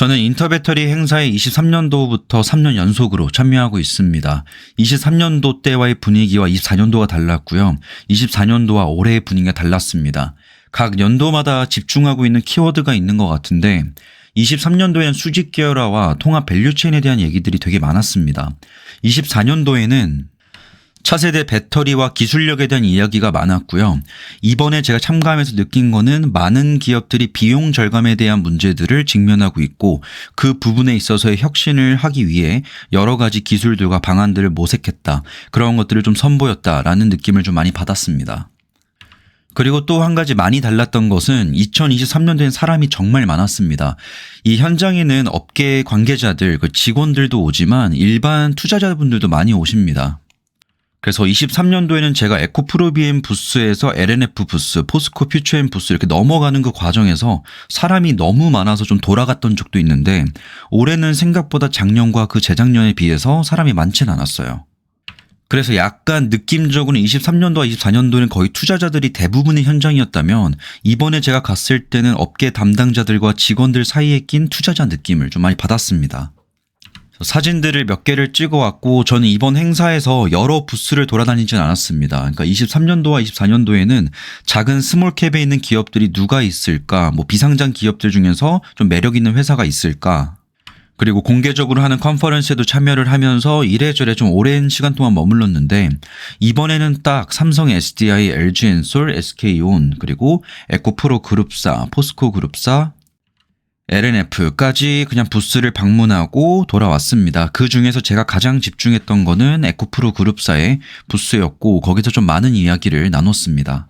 저는 인터배터리 행사에 23년도부터 3년 연속으로 참여하고 있습니다. 23년도 때와의 분위기와 24년도가 달랐고요. 24년도와 올해의 분위기가 달랐습니다. 각 연도마다 집중하고 있는 키워드가 있는 것 같은데 23년도에는 수직 계열화와 통합 밸류체인에 대한 얘기들이 되게 많았습니다. 24년도에는 차세대 배터리와 기술력에 대한 이야기가 많았고요. 이번에 제가 참가하면서 느낀 거는 많은 기업들이 비용 절감에 대한 문제들을 직면하고 있고 그 부분에 있어서의 혁신을 하기 위해 여러 가지 기술들과 방안들을 모색했다. 그런 것들을 좀 선보였다라는 느낌을 좀 많이 받았습니다. 그리고 또 한 가지 많이 달랐던 것은 2023년도엔 사람이 정말 많았습니다. 이 현장에는 업계 관계자들, 그 직원들도 오지만 일반 투자자분들도 많이 오십니다. 그래서 23년도에는 제가 에코프로비엠 부스에서 LNF 부스, 포스코 퓨처엠 부스 이렇게 넘어가는 그 과정에서 사람이 너무 많아서 좀 돌아갔던 적도 있는데 올해는 생각보다 작년과 그 재작년에 비해서 사람이 많진 않았어요. 그래서 약간 느낌적으로는 23년도와 24년도는 거의 투자자들이 대부분의 현장이었다면 이번에 제가 갔을 때는 업계 담당자들과 직원들 사이에 낀 투자자 느낌을 좀 많이 받았습니다. 사진들을 몇 개를 찍어왔고 저는 이번 행사에서 여러 부스를 돌아다니진 않았습니다. 그러니까 23년도와 24년도에는 작은 스몰캡에 있는 기업들이 누가 있을까, 뭐 비상장 기업들 중에서 좀 매력 있는 회사가 있을까, 그리고 공개적으로 하는 컨퍼런스에도 참여를 하면서 이래저래 좀 오랜 시간 동안 머물렀는데 이번에는 딱 삼성 SDI, LG엔솔, SK온 그리고 에코프로 그룹사, 포스코 그룹사, LNF까지 그냥 부스를 방문하고 돌아왔습니다. 그 중에서 제가 가장 집중했던 거는 에코프로 그룹사의 부스였고 거기서 좀 많은 이야기를 나눴습니다.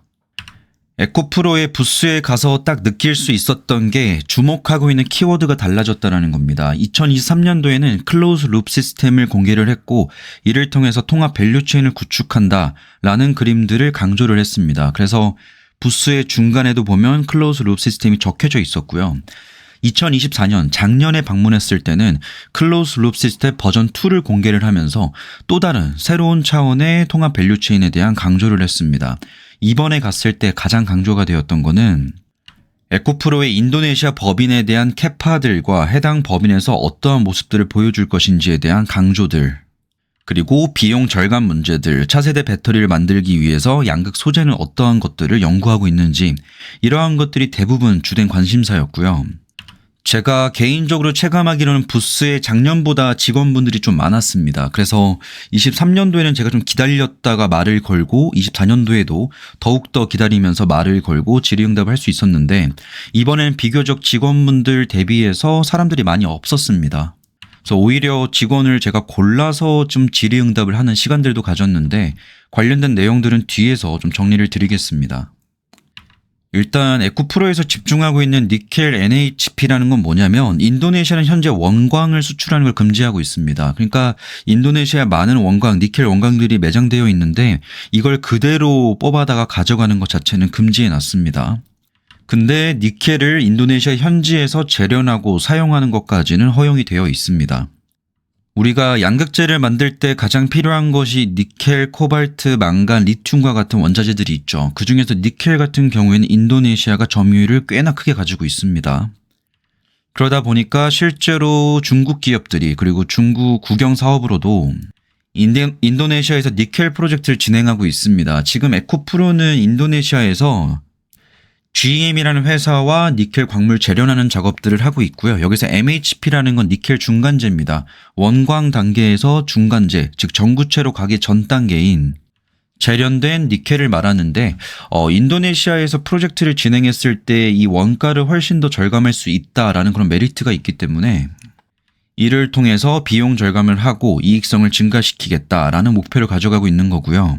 에코프로의 부스에 가서 딱 느낄 수 있었던 게 주목하고 있는 키워드가 달라졌다는 겁니다. 2023년도에는 클로즈 룹 시스템을 공개를 했고 이를 통해서 통합 밸류체인을 구축한다 라는 그림들을 강조를 했습니다. 그래서 부스의 중간에도 보면 클로즈 룹 시스템이 적혀져 있었고요. 2024년 작년에 방문했을 때는 클로즈 룹 시스템 버전 2를 공개를 하면서 또 다른 새로운 차원의 통합 밸류 체인에 대한 강조를 했습니다. 이번에 갔을 때 가장 강조가 되었던 거는 에코프로의 인도네시아 법인에 대한 캐파들과 해당 법인에서 어떠한 모습들을 보여줄 것인지에 대한 강조들 그리고 비용 절감 문제들, 차세대 배터리를 만들기 위해서 양극 소재는 어떠한 것들을 연구하고 있는지 이러한 것들이 대부분 주된 관심사였고요. 제가 개인적으로 체감하기로는 부스에 작년보다 직원분들이 좀 많았습니다. 그래서 23년도에는 제가 좀 기다렸다가 말을 걸고 24년도에도 더욱더 기다리면서 말을 걸고 질의응답을 할 수 있었는데 이번엔 비교적 직원분들 대비해서 사람들이 많이 없었습니다. 그래서 오히려 직원을 제가 골라서 좀 질의응답을 하는 시간들도 가졌는데 관련된 내용들은 뒤에서 좀 정리를 드리겠습니다. 일단 에코프로에서 집중하고 있는 니켈 NHP라는 건 뭐냐면 인도네시아는 현재 원광을 수출하는 걸 금지하고 있습니다. 그러니까 인도네시아에 많은 원광, 니켈 원광들이 매장되어 있는데 이걸 그대로 뽑아다가 가져가는 것 자체는 금지해 놨습니다. 근데 니켈을 인도네시아 현지에서 재련하고 사용하는 것까지는 허용이 되어 있습니다. 우리가 양극재를 만들 때 가장 필요한 것이 니켈, 코발트, 망간, 리튬과 같은 원자재들이 있죠. 그 중에서 니켈 같은 경우에는 인도네시아가 점유율을 꽤나 크게 가지고 있습니다. 그러다 보니까 실제로 중국 기업들이 그리고 중국 국영 사업으로도 인도네시아에서 니켈 프로젝트를 진행하고 있습니다. 지금 에코프로는 인도네시아에서 GM이라는 회사와 니켈 광물 재련하는 작업들을 하고 있고요. 여기서 MHP라는 건 니켈 중간재입니다. 원광 단계에서 중간재, 즉 전구체로 가기 전 단계인 재련된 니켈을 말하는데 어, 인도네시아에서 프로젝트를 진행했을 때 이 원가를 훨씬 더 절감할 수 있다라는 그런 메리트가 있기 때문에 이를 통해서 비용 절감을 하고 이익성을 증가시키겠다라는 목표를 가져가고 있는 거고요.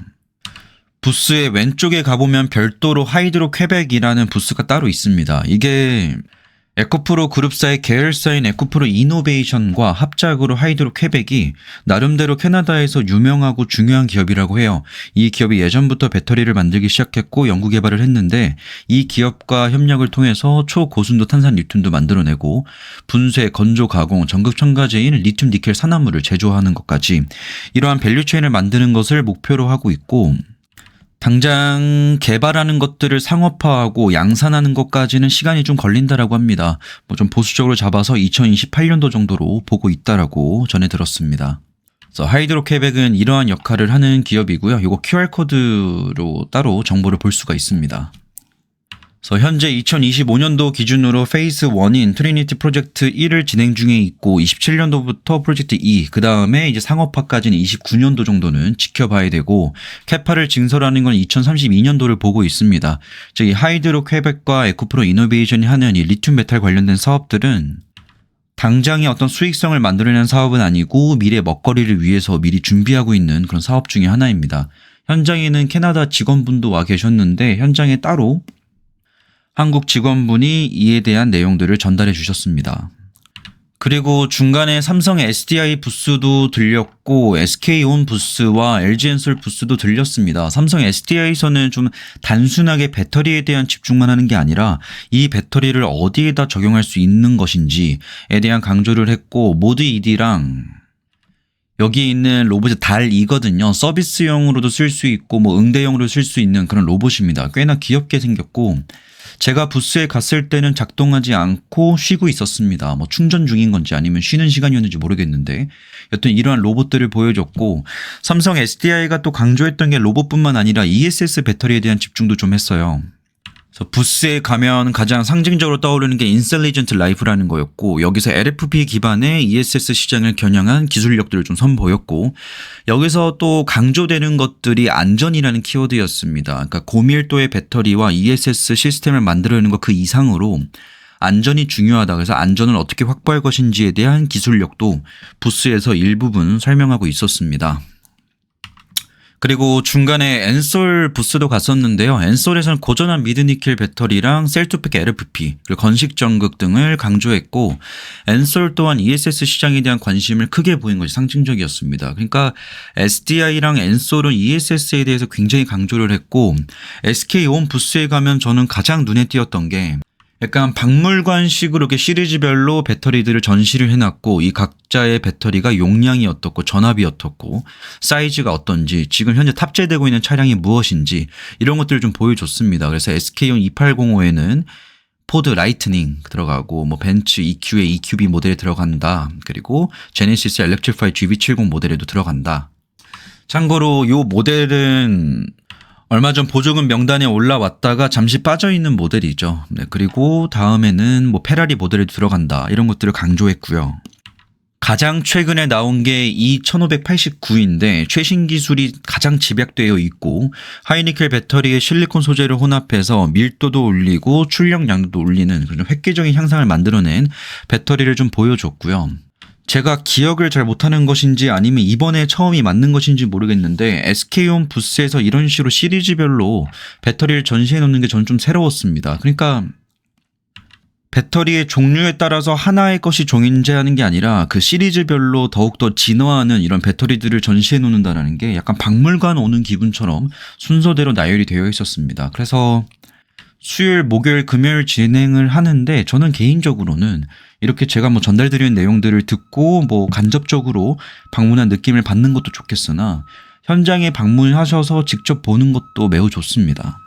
부스의 왼쪽에 가보면 별도로 하이드로 퀘벡이라는 부스가 따로 있습니다. 이게 에코프로 그룹사의 계열사인 에코프로 이노베이션과 합작으로 하이드로 퀘벡이 나름대로 캐나다에서 유명하고 중요한 기업이라고 해요. 이 기업이 예전부터 배터리를 만들기 시작했고 연구 개발을 했는데 이 기업과 협력을 통해서 초고순도 탄산 리튬도 만들어내고 분쇄, 건조 가공, 전극 첨가제인 리튬 니켈 산화물을 제조하는 것까지 이러한 밸류체인을 만드는 것을 목표로 하고 있고 당장 개발하는 것들을 상업화하고 양산하는 것까지는 시간이 좀 걸린다라고 합니다. 뭐 좀 보수적으로 잡아서 2028년도 정도로 보고 있다라고 전해 들었습니다. 하이드로케백은 이러한 역할을 하는 기업이고요. 이거 QR코드로 따로 정보를 볼 수가 있습니다. 그래서 현재 2025년도 기준으로 페이스 1인 트리니티 프로젝트 1을 진행 중에 있고 27년도부터 프로젝트 2, 그 다음에 이제 상업화까지는 29년도 정도는 지켜봐야 되고 캐파를 증설하는 건 2032년도를 보고 있습니다. 즉 이 하이드로 퀘벡과 에코프로 이노베이션이 하는 이 리튬 메탈 관련된 사업들은 당장의 어떤 수익성을 만들어내는 사업은 아니고 미래 먹거리를 위해서 미리 준비하고 있는 그런 사업 중의 하나입니다. 현장에는 캐나다 직원분도 와 계셨는데 현장에 따로 한국 직원분이 이에 대한 내용들을 전달해 주셨습니다. 그리고 중간에 삼성 SDI 부스도 들렸고 SK온 부스와 LG엔솔 부스도 들렸습니다. 삼성 SDI에서는 좀 단순하게 배터리에 대한 집중만 하는 게 아니라 이 배터리를 어디에다 적용할 수 있는 것인지에 대한 강조를 했고 모드 ED랑 여기 있는 로봇이 달이거든요. 서비스용으로도 쓸 수 있고 뭐 응대용으로 쓸 수 있는 그런 로봇입니다. 꽤나 귀엽게 생겼고 제가 부스에 갔을 때는 작동하지 않고 쉬고 있었습니다. 뭐 충전 중인 건지 아니면 쉬는 시간이었는지 모르겠는데 여튼 이러한 로봇들을 보여줬고 삼성 SDI가 또 강조했던 게 로봇뿐만 아니라 ESS 배터리에 대한 집중도 좀 했어요. 그래서 부스에 가면 가장 상징적으로 떠오르는 게 인셀리전트 라이프라는 거였고 여기서 LFP 기반의 ESS 시장을 겨냥한 기술력들을 좀 선보였고 여기서 또 강조되는 것들이 안전이라는 키워드였습니다. 그러니까 고밀도의 배터리와 ESS 시스템을 만들어내는 것 그 이상으로 안전이 중요하다. 그래서 안전을 어떻게 확보할 것인지에 대한 기술력도 부스에서 일부분 설명하고 있었습니다. 그리고 중간에 엔솔 부스도 갔었는데요. 엔솔에서는 고전한 미드니켈 배터리랑 셀투팩 LFP 그리고 건식 전극 등을 강조했고 엔솔 또한 ESS 시장에 대한 관심을 크게 보인 것이 상징적이었습니다. 그러니까 SDI랑 엔솔은 ESS에 대해서 굉장히 강조를 했고 SK온 부스에 가면 저는 가장 눈에 띄었던 게 약간 박물관식으로 이렇게 시리즈별로 배터리들을 전시를 해놨고 이 각자의 배터리가 용량이 어떻고 전압이 어떻고 사이즈가 어떤지 지금 현재 탑재되고 있는 차량이 무엇인지 이런 것들을 좀 보여줬습니다. 그래서 SK용 2805에는 포드 라이트닝 들어가고 뭐 벤츠 EQ에 EQB 모델에 들어간다. 그리고 제네시스 엘렉트리파이 GV70 모델에도 들어간다. 참고로 요 모델은 얼마 전 보조금 명단에 올라왔다가 잠시 빠져 있는 모델이죠. 네, 그리고 다음에는 뭐 페라리 모델에 들어간다 이런 것들을 강조했고요. 가장 최근에 나온 게 2589인데 최신 기술이 가장 집약되어 있고 하이니켈 배터리에 실리콘 소재를 혼합해서 밀도도 올리고 출력량도 올리는 그런 획기적인 향상을 만들어낸 배터리를 좀 보여줬고요. 제가 기억을 잘 못하는 것인지 아니면 이번에 처음이 맞는 것인지 모르겠는데 SK온 부스에서 이런 식으로 시리즈별로 배터리를 전시해 놓는 게 저는 좀 새로웠습니다. 그러니까 배터리의 종류에 따라서 하나의 것이 종인제하는 게 아니라 그 시리즈별로 더욱더 진화하는 이런 배터리들을 전시해 놓는다는 게 약간 박물관 오는 기분처럼 순서대로 나열이 되어 있었습니다. 그래서 수요일, 목요일, 금요일 진행을 하는데 저는 개인적으로는 이렇게 제가 뭐 전달드리는 내용들을 듣고 뭐 간접적으로 방문한 느낌을 받는 것도 좋겠으나 현장에 방문하셔서 직접 보는 것도 매우 좋습니다.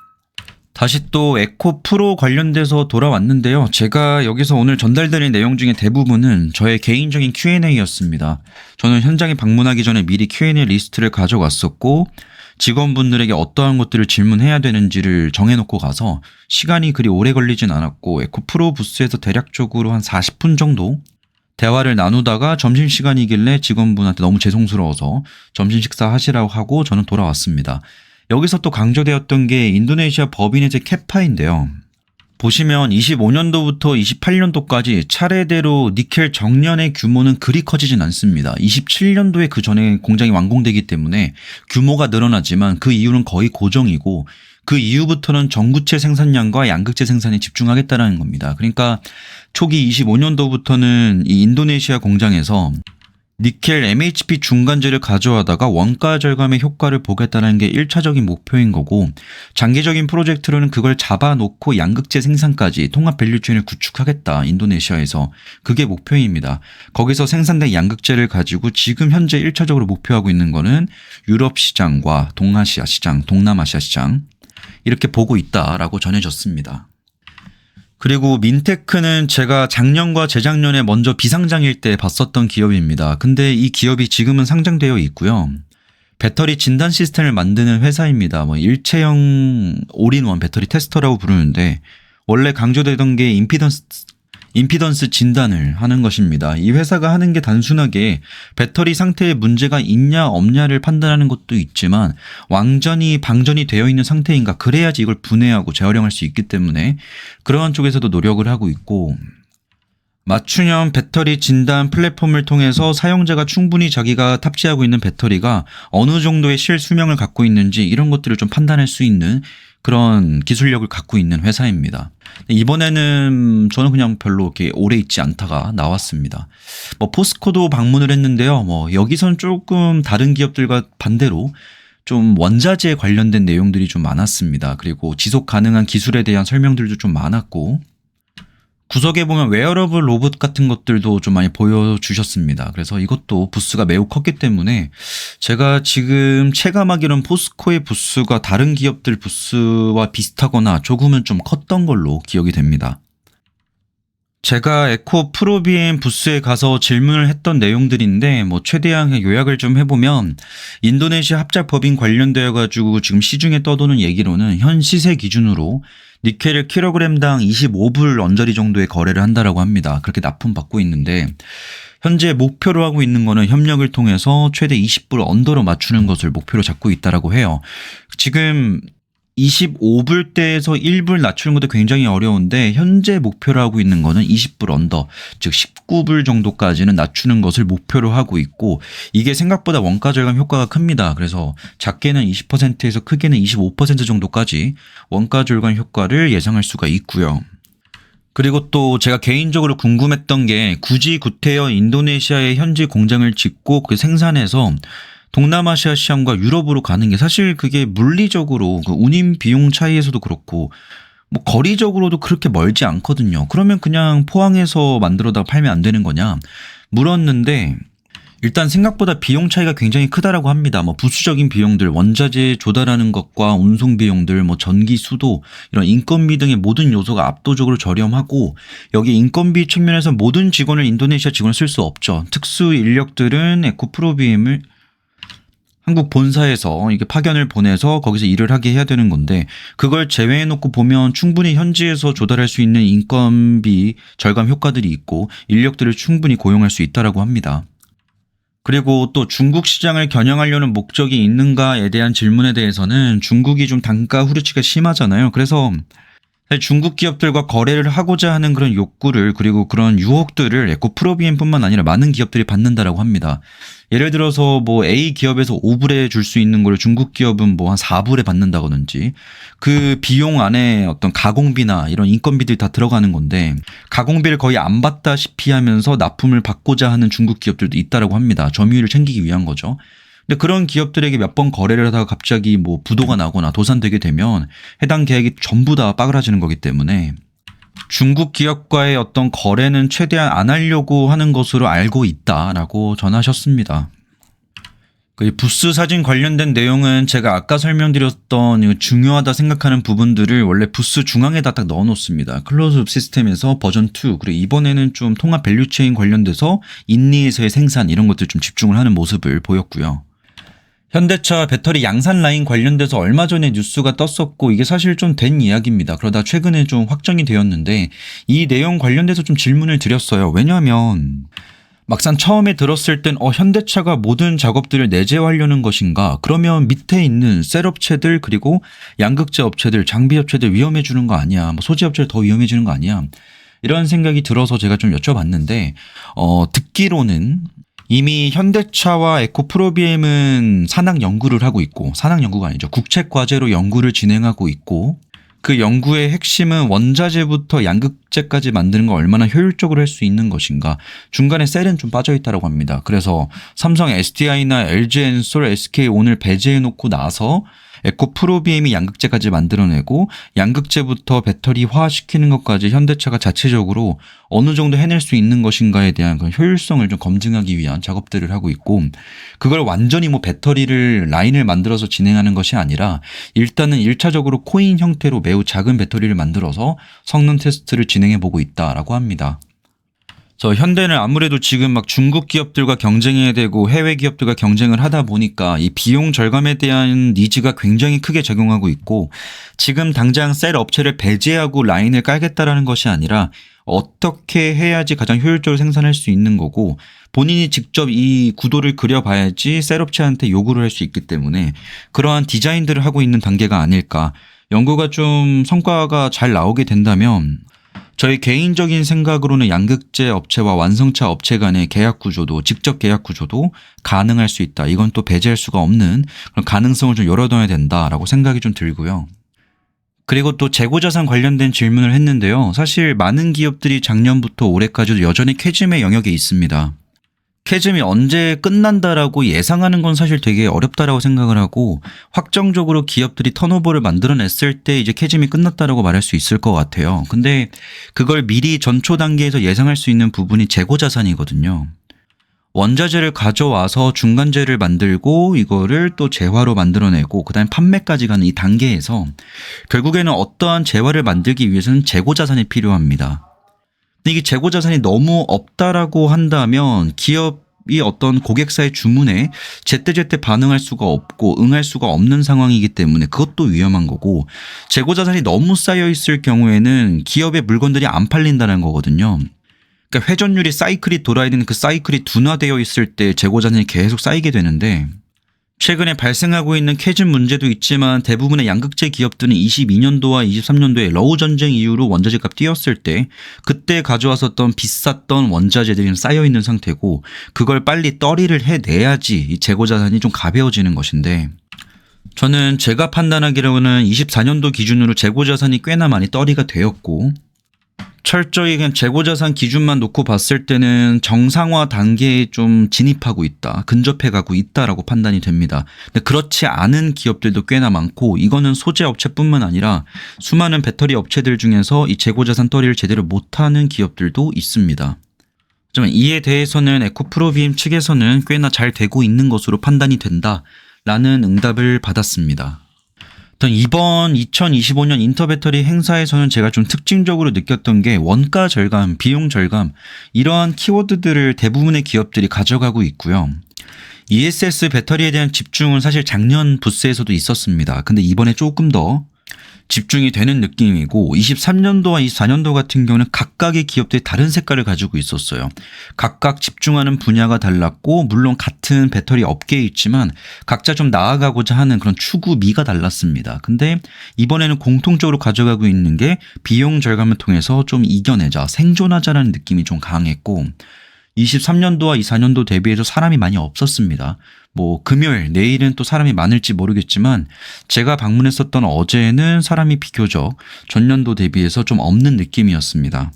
다시 또 에코 프로 관련돼서 돌아왔는데요. 제가 여기서 오늘 전달드린 내용 중에 대부분은 저의 개인적인 Q&A였습니다. 저는 현장에 방문하기 전에 미리 Q&A 리스트를 가져왔었고 직원분들에게 어떠한 것들을 질문해야 되는지를 정해놓고 가서 시간이 그리 오래 걸리진 않았고 에코프로 부스에서 대략적으로 한 40분 정도 대화를 나누다가 점심시간이길래 직원분한테 너무 죄송스러워서 점심 식사 하시라고 하고 저는 돌아왔습니다. 여기서 또 강조되었던 게 인도네시아 법인의 캐파인데요. 보시면 25년도부터 28년도까지 차례대로 니켈 정년의 규모는 그리 커지진 않습니다. 27년도에 그 전에 공장이 완공되기 때문에 규모가 늘어나지만 그 이유는 거의 고정이고 그 이후부터는 전구체 생산량과 양극재 생산에 집중하겠다라는 겁니다. 그러니까 초기 25년도부터는 이 인도네시아 공장에서 니켈 MHP 중간재를 가져와다가 원가 절감의 효과를 보겠다는 게 1차적인 목표인 거고 장기적인 프로젝트로는 그걸 잡아놓고 양극재 생산까지 통합 밸류체인을 구축하겠다 인도네시아에서 그게 목표입니다. 거기서 생산된 양극재를 가지고 지금 현재 1차적으로 목표하고 있는 거는 유럽 시장과 동아시아 시장, 동남아시아 시장 이렇게 보고 있다라고 전해졌습니다. 그리고 민테크는 제가 작년과 재작년에 먼저 비상장일 때 봤었던 기업입니다. 근데 이 기업이 지금은 상장되어 있고요. 배터리 진단 시스템을 만드는 회사입니다. 뭐 일체형 올인원 배터리 테스터라고 부르는데 원래 강조되던 게 임피던스 임피던스 진단을 하는 것입니다. 이 회사가 하는 게 단순하게 배터리 상태에 문제가 있냐 없냐를 판단하는 것도 있지만 완전히 방전이 되어 있는 상태인가 그래야지 이걸 분해하고 재활용할 수 있기 때문에 그러한 쪽에서도 노력을 하고 있고 맞춤형 배터리 진단 플랫폼을 통해서 사용자가 충분히 자기가 탑재하고 있는 배터리가 어느 정도의 실수명을 갖고 있는지 이런 것들을 좀 판단할 수 있는 그런 기술력을 갖고 있는 회사입니다. 이번에는 저는 그냥 별로 이렇게 오래 있지 않다가 나왔습니다. 뭐 포스코도 방문을 했는데요. 뭐 여기선 조금 다른 기업들과 반대로 좀 원자재 관련된 내용들이 좀 많았습니다. 그리고 지속 가능한 기술에 대한 설명들도 좀 많았고 구석에 보면 웨어러블 로봇 같은 것들도 좀 많이 보여주셨습니다. 그래서 이것도 부스가 매우 컸기 때문에 제가 지금 체감하기로는 포스코의 부스가 다른 기업들 부스와 비슷하거나 조금은 좀 컸던 걸로 기억이 됩니다. 제가 에코 프로비엠 부스에 가서 질문을 했던 내용들인데 뭐 최대한 요약을 좀 해보면 인도네시아 합작 법인 관련되어 가지고 지금 시중에 떠도는 얘기로는 현 시세 기준으로 니켈을 킬로그램당 25불 언저리 정도의 거래를 한다라고 합니다. 그렇게 납품받고 있는데 현재 목표로 하고 있는 거는 협력을 통해서 최대 20불 언더로 맞추는 것을 목표로 잡고 있다라고 해요. 지금 25불대에서 1불 낮추는 것도 굉장히 어려운데 현재 목표로 하고 있는 거는 20불 언더 즉 19불 정도까지는 낮추는 것을 목표로 하고 있고 이게 생각보다 원가 절감 효과가 큽니다. 그래서 작게는 20%에서 크게는 25% 정도까지 원가 절감 효과를 예상할 수가 있고요. 그리고 또 제가 개인적으로 궁금했던 게 굳이 구태여 인도네시아에 현지 공장을 짓고 그 생산해서 동남아시아 시장과 유럽으로 가는 게 사실 그게 물리적으로 그 운임 비용 차이에서도 그렇고 뭐 거리적으로도 그렇게 멀지 않거든요. 그러면 그냥 포항에서 만들어다 팔면 안 되는 거냐 물었는데 일단 생각보다 비용 차이가 굉장히 크다라고 합니다. 뭐 부수적인 비용들, 원자재 조달하는 것과 운송 비용들, 뭐 전기, 수도 이런 인건비 등의 모든 요소가 압도적으로 저렴하고 여기 인건비 측면에서 모든 직원을 인도네시아 직원을 쓸 수 없죠. 특수 인력들은 에코프로비엠을 한국 본사에서 이게 파견을 보내서 거기서 일을 하게 해야 되는 건데 그걸 제외해 놓고 보면 충분히 현지에서 조달할 수 있는 인건비 절감 효과들이 있고 인력들을 충분히 고용할 수 있다라고 합니다. 그리고 또 중국 시장을 겨냥하려는 목적이 있는가에 대한 질문에 대해서는 중국이 좀 단가 후려치기가 심하잖아요. 그래서 중국 기업들과 거래를 하고자 하는 그런 욕구를 그리고 그런 유혹들을 에코프로비엠뿐만 아니라 많은 기업들이 받는다라고 합니다. 예를 들어서 뭐 A 기업에서 5불에 줄 수 있는 걸 중국 기업은 뭐 한 4불에 받는다든지 그 비용 안에 어떤 가공비나 이런 인건비들이 다 들어가는 건데 가공비를 거의 안 받다시피 하면서 납품을 받고자 하는 중국 기업들도 있다라고 합니다. 점유율을 챙기기 위한 거죠. 근데 그런 기업들에게 몇 번 거래를 하다가 갑자기 뭐 부도가 나거나 도산되게 되면 해당 계획이 전부 다 빠그라지는 거기 때문에 중국 기업과의 어떤 거래는 최대한 안 하려고 하는 것으로 알고 있다라고 전하셨습니다. 그 부스 사진 관련된 내용은 제가 아까 설명드렸던 중요하다 생각하는 부분들을 원래 부스 중앙에다 딱 넣어 놓습니다. 클로즈업 시스템에서 버전 2 그리고 이번에는 좀 통합 밸류체인 관련돼서 인리에서의 생산 이런 것들 좀 집중을 하는 모습을 보였고요. 현대차 배터리 양산 라인 관련돼서 얼마 전에 뉴스가 떴었고 이게 사실 좀 된 이야기입니다. 그러다 최근에 좀 확정이 되었는데 이 내용 관련돼서 좀 질문을 드렸어요. 왜냐하면 막상 처음에 들었을 땐 어, 현대차가 모든 작업들을 내재하려는 것인가? 그러면 밑에 있는 셀업체들 그리고 양극재 업체들, 장비 업체들 위험해 주는 거 아니야? 뭐 소재 업체들 더 위험해 주는 거 아니야? 이런 생각이 들어서 제가 좀 여쭤봤는데 어, 듣기로는 이미 현대차와 에코프로비엠은 산학 연구를 하고 있고 산학 연구가 아니죠. 국책 과제로 연구를 진행하고 있고 그 연구의 핵심은 원자재부터 양극 양극재까지 만드는 걸 얼마나 효율적으로 할 수 있는 것인가. 중간에 셀은 좀 빠져 있다라고 합니다. 그래서 삼성 SDI나 LG 엔솔, SK 오늘 배제해 놓고 나서 에코 프로비엠이 양극재까지 만들어내고 양극재부터 배터리 화시키는 것까지 현대차가 자체적으로 어느 정도 해낼 수 있는 것인가에 대한 그 효율성을 좀 검증하기 위한 작업들을 하고 있고 그걸 완전히 뭐 배터리를 라인을 만들어서 진행하는 것이 아니라 일단은 1차적으로 코인 형태로 매우 작은 배터리를 만들어서 성능 테스트를 진행 해 보고 있다라고 합니다. 저 현대는 아무래도 지금 막 중국 기업들과 경쟁해야 되고 해외 기업들과 경쟁을 하다 보니까 이 비용 절감에 대한 니즈가 굉장히 크게 작용하고 있고 지금 당장 셀 업체를 배제하고 라인을 깔겠다라는 것이 아니라 어떻게 해야지 가장 효율적으로 생산할 수 있는 거고 본인이 직접 이 구도를 그려봐야지 셀 업체한테 요구를 할 수 있기 때문에 그러한 디자인들을 하고 있는 단계가 아닐까. 연구가 좀 성과가 잘 나오게 된다면 저희 개인적인 생각으로는 양극재 업체와 완성차 업체 간의 계약 구조도 직접 계약 구조도 가능할 수 있다. 이건 또 배제할 수가 없는 그런 가능성을 좀 열어둬야 된다라고 생각이 좀 들고요. 그리고 또 재고자산 관련된 질문을 했는데요. 사실 많은 기업들이 작년부터 올해까지도 여전히 캐즘의 영역에 있습니다. 캐즘이 언제 끝난다라고 예상하는 건 사실 되게 어렵다라고 생각을 하고 확정적으로 기업들이 턴오버를 만들어냈을 때 이제 캐즘이 끝났다라고 말할 수 있을 것 같아요. 근데 그걸 미리 전초 단계에서 예상할 수 있는 부분이 재고 자산이거든요. 원자재를 가져와서 중간재를 만들고 이거를 또 재화로 만들어내고 그다음에 판매까지 가는 이 단계에서 결국에는 어떠한 재화를 만들기 위해서는 재고 자산이 필요합니다. 근데 이게 재고 자산이 너무 없다라고 한다면 기업 이 어떤 고객사의 주문에 제때제때 반응할 수가 없고 응할 수가 없는 상황이기 때문에 그것도 위험한 거고 재고 자산이 너무 쌓여 있을 경우에는 기업의 물건들이 안 팔린다는 거거든요. 그러니까 회전율이 사이클이 돌아야 되는 그 사이클이 둔화되어 있을 때 재고 자산이 계속 쌓이게 되는데 최근에 발생하고 있는 캐즘 문제도 있지만 대부분의 양극재 기업들은 22년도와 23년도에 러우 전쟁 이후로 원자재 값 뛰었을 때 그때 가져왔었던 비쌌던 원자재들이 쌓여 있는 상태고 그걸 빨리 떨이를 해내야지 이 재고 자산이 좀 가벼워지는 것인데 저는 제가 판단하기로는 24년도 기준으로 재고 자산이 꽤나 많이 떨이가 되었고 철저히 그냥 재고자산 기준만 놓고 봤을 때는 정상화 단계에 좀 진입하고 있다. 근접해 가고 있다라고 판단이 됩니다. 근데 그렇지 않은 기업들도 꽤나 많고 이거는 소재 업체뿐만 아니라 수많은 배터리 업체들 중에서 이 재고자산 떨이를 제대로 못하는 기업들도 있습니다. 하지만 이에 대해서는 에코프로비엠 측에서는 꽤나 잘 되고 있는 것으로 판단이 된다라는 응답을 받았습니다. 이번 2025년 인터배터리 행사에서는 제가 좀 특징적으로 느꼈던 게 원가 절감, 비용 절감 이러한 키워드들을 대부분의 기업들이 가져가고 있고요. ESS 배터리에 대한 집중은 사실 작년 부스에서도 있었습니다. 근데 이번에 조금 더 집중이 되는 느낌이고 23년도와 24년도 같은 경우는 각각의 기업들이 다른 색깔을 가지고 있었어요. 각각 집중하는 분야가 달랐고 물론 같은 배터리 업계에 있지만 각자 좀 나아가고자 하는 그런 추구미가 달랐습니다. 근데 이번에는 공통적으로 가져가고 있는 게 비용 절감을 통해서 좀 이겨내자, 생존하자라는 느낌이 좀 강했고 23년도와 24년도 대비해서 사람이 많이 없었습니다. 뭐 금요일, 내일은 또 사람이 많을지 모르겠지만 제가 방문했었던 어제는 사람이 비교적 전년도 대비해서 좀 없는 느낌이었습니다.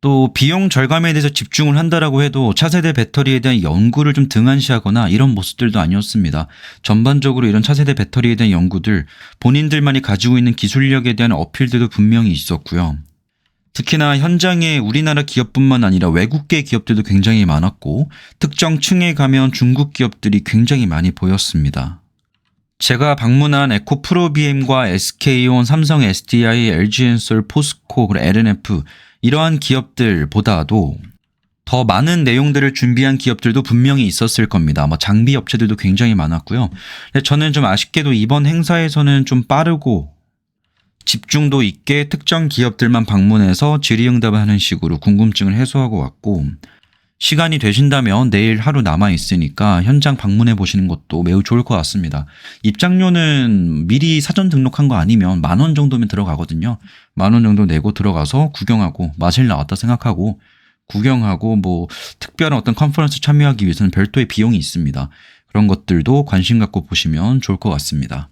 또 비용 절감에 대해서 집중을 한다라고 해도 차세대 배터리에 대한 연구를 좀 등한시하거나 이런 모습들도 아니었습니다. 전반적으로 이런 차세대 배터리에 대한 연구들 본인들만이 가지고 있는 기술력에 대한 어필들도 분명히 있었고요. 특히나 현장에 우리나라 기업뿐만 아니라 외국계 기업들도 굉장히 많았고 특정 층에 가면 중국 기업들이 굉장히 많이 보였습니다. 제가 방문한 에코 프로비엠과 SK온, 삼성 SDI, LG엔솔, 포스코, 그리고 LNF 이러한 기업들보다도 더 많은 내용들을 준비한 기업들도 분명히 있었을 겁니다. 뭐 장비 업체들도 굉장히 많았고요. 저는 좀 아쉽게도 이번 행사에서는 좀 빠르고 집중도 있게 특정 기업들만 방문해서 질의응답을 하는 식으로 궁금증을 해소하고 왔고 시간이 되신다면 내일 하루 남아 있으니까 현장 방문해 보시는 것도 매우 좋을 것 같습니다. 입장료는 미리 사전 등록한 거 아니면 만 원 정도면 들어가거든요. 만 원 정도 내고 들어가서 구경하고 맛을 나왔다 생각하고 구경하고 뭐 특별한 어떤 컨퍼런스 참여하기 위해서는 별도의 비용이 있습니다. 그런 것들도 관심 갖고 보시면 좋을 것 같습니다.